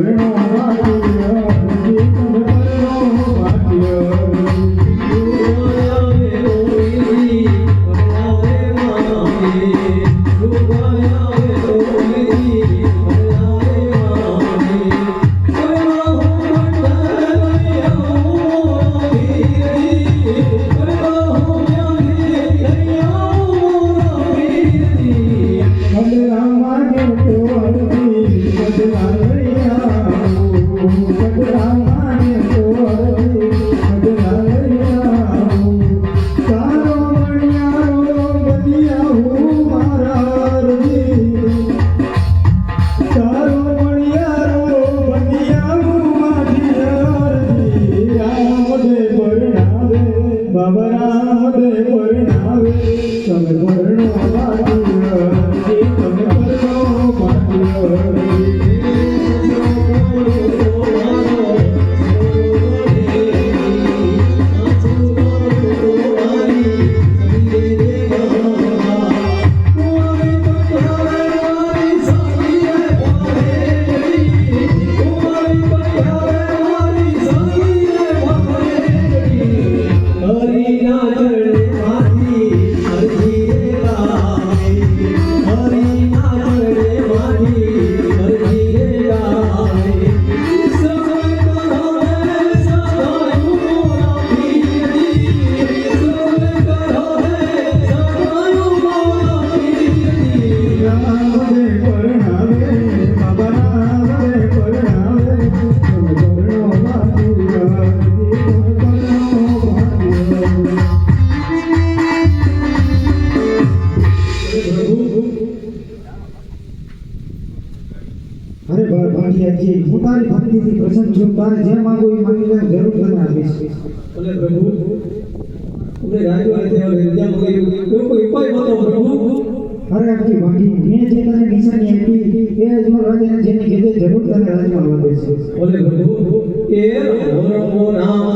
அருள் પરણાવે બાબા રામદે પરણાવે તમે અરે ભાટિયાજી હું તારી ભક્તિથી પ્રસન્ન છું. તારે જે માંગો એ માંગી લે જરૂર તને આપીશ. ભલે પ્રભુ તમને રાજ્યો આજે વિદ્યા મળી એવો કોઈ ઉપાય બતાવો પ્રભુ. અરે આટલી ભાટી મેં જે તને નિશાની આપી એ જ મારા રાજાને જેની કીધે જરૂર તને રાજમાં મળે છે. ભલે પ્રભુ એ રામદે